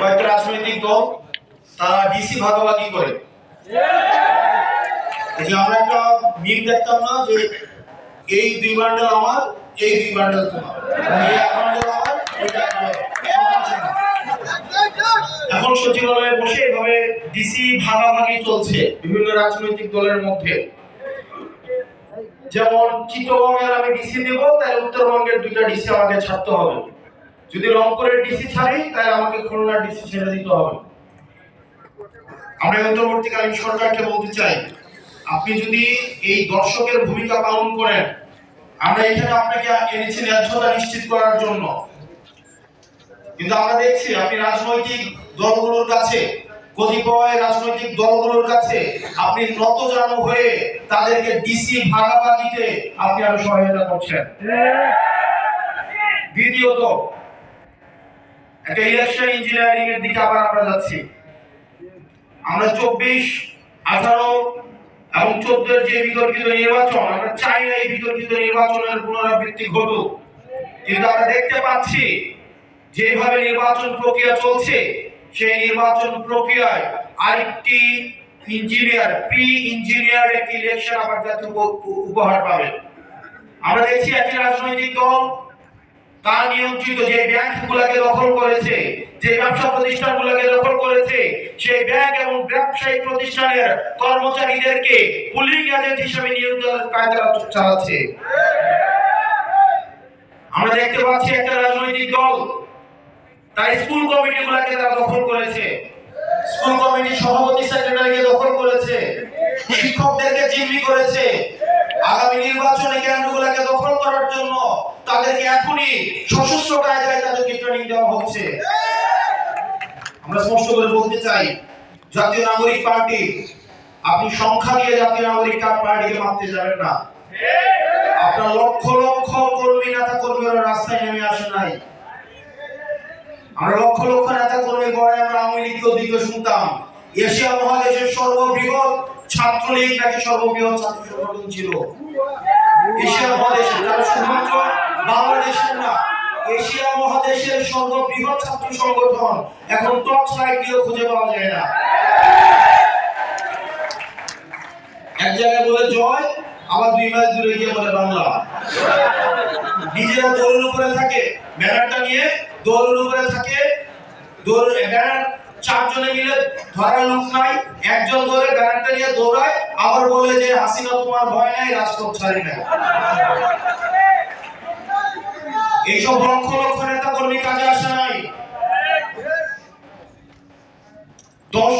কয়েকটা রাজনৈতিক দল, তারা ডিসি ভাগাভাগি করে। যে আমরা একটা মিল দেখতাম না যে এই দুই বান্ডেল আমার, এই দুই বান্ডেল তোমার। আমার। এখন সচিবালয়ে বসে এভাবে ডিসি ভাগাভাগি চলছে বিভিন্ন রাজনৈতিক দলের মধ্যে। যেমন চিত্তবঙ্গের আমি ডিসি দেব তাহলে উত্তরবঙ্গের দুইটা ডিসি আমাকে ছাড়তে হবে। যদি রংপুরের ডিসি ছাড়ি, তাহলে আমাকে খুলনার ডিসি ছেড়ে দিতে হবে। আমরা অন্তর্বর্তীকালীন সরকারকে বলতে চাই, আপনি যদি এই দর্শকের ভূমিকা পালন করেন, আমরা এখানে আপনাকে এনেছি ন্যায্যতা নিশ্চিত করার জন্য। কিন্তু আমরা দেখছি, আপনি রাজনৈতিক দলগুলোর কাছে, কতিপয় রাজনৈতিক দলগুলোর কাছে, আপনি নত জানো হয়ে তাদেরকে ডিসি ভাগাভাগিতে আপনি আরও সহায়তা করছেন। দ্বিতীয়ত একটা ইলেকশন ইঞ্জিনিয়ারিং এর দিকে আবার আমরা যাচ্ছি। আমরা চব্বিশ, আঠারো এবং চোদ্দের যে বিতর্কিত নির্বাচন, আমরা চাই না এই বিতর্কিত নির্বাচনের পুনরাবৃত্তি ঘটুক। কিন্তু আমরা দেখতে পাচ্ছি, যেভাবে নির্বাচন প্রক্রিয়া চলছে, সেই নির্বাচন প্রক্রিয়ায় আরেকটি ইঞ্জিনিয়ার প্রি ইঞ্জিনিয়ার একটি ইলেকশন আবার জাতীয় উপহার পাবে আমরা দেখছি একটি রাজনৈতিক দল তার নিয়ন্ত্রিত যে দখল করেছে, যে ব্যবসা দখল করেছে, সেই ব্যাংক এবং প্রতিষ্ঠানের কর্মচারীদেরকে পুলিং এজেন্ট হিসেবে চালাচ্ছে। আমরা দেখতে পাচ্ছি একটা রাজনৈতিক দল তার স্কুল কমিটি গুলাকে তারা দখল করেছে। স্কুল কমিটির সভাপতি, সেক্রেটারিকে দখল করেছে শিক্ষকদেরকে জিম্মি করেছে আগামী নির্বাচনে কেন্দ্রগুলোকে দখল করার জন্য তাদেরকে এখনই সশস্ত্র কায়দায় তাদেরকে ট্রেনিং দেওয়া হচ্ছে। আমরা স্পষ্ট করে বলতে চাই, জাতীয় নাগরিক পার্টি, আপনি সংখ্যা দিয়ে জাতীয় নাগরিক পার্টিকে মাপতে যাবেন না। আপনার লক্ষ লক্ষ কর্মী, নেতা কর্মীরা রাস্তায় নেমে আসে নাই। আমরা লক্ষ লক্ষ নেতা কর্মী গড়ে আমরা আওয়ামী লীগকে দিকে শুনতাম। এশিয়া মহাদেশের সর্ববৃহৎ ছাত্রলীগ নাকি সর্ববৃহৎ ছাত্র সংগঠন ছিল? এশিয়া মহাদেশে তারা শুধুমাত্র বাংলাদেশের না, এশিয়া মহাদেশের সর্ববৃহৎ ছাত্র সংগঠন এখন টর্চ লাইট দিয়েও খুঁজে পাওয়া যায় না। এক জায়গায় বলে জয়, আবার দুই মাইল দূরে গিয়ে বলে বাংলা। নিজেরা দৌড়ের উপরে থাকে, ব্যানারটা নিয়ে দৌড়ের উপরে থাকে, দৌড়, ব্যানার চারজনে মিলে ধরার লোক নাই, একজন ধরে ব্যানারটা নিয়ে দৌড়ায়, আবার বলে যে, হাসিনা, তোমার ভয় নাই, রাজপথ ছাড়ি নাই এইসব লক্ষ লক্ষ নেতা কর্মী কাজে আসে নাই। দশ